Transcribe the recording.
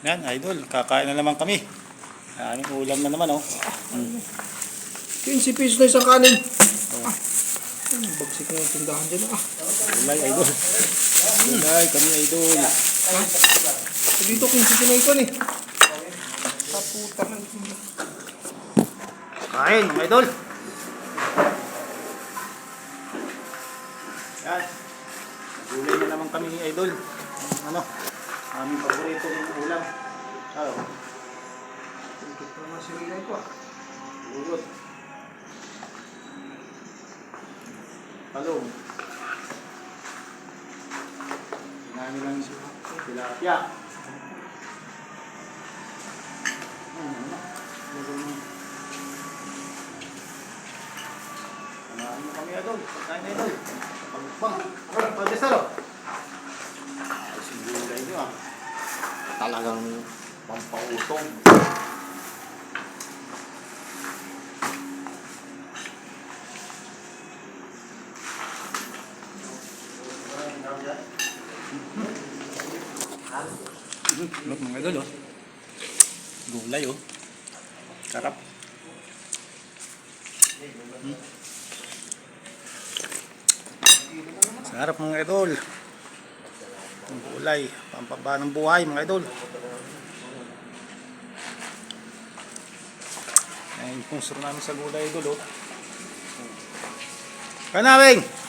Yan, idol. Kakain na naman kami. Aming ulam na naman, oh. 15 pesos na isang kanin. Ah. Ay, bagsik na yung tindahan dyan. Ah. Gulay, idol. Gulay, kami, idol. So, dito 15 na ito eh. Kaputa ng Kain, mga idol. Yan. Gulay na naman kami, idol. Ano? Aming paborito ng ulam. Ano? Ito pa ah. Lulot. Talong. Kinain lang si tilapia. Ano, ano? Ano, kami, Adol. Pagkain na, Adol. Pagbang. Ano, pagdesalo. Ay, si gulay niyo, ah. Talagang pampautong. Look mga idol oh. Gulay oh. Sarap. Hmm. Sarap mga idol. Gulay, pampaba ng buhay mga idol. Ay, sponsor namin sa gulay idol oh. Kanawing!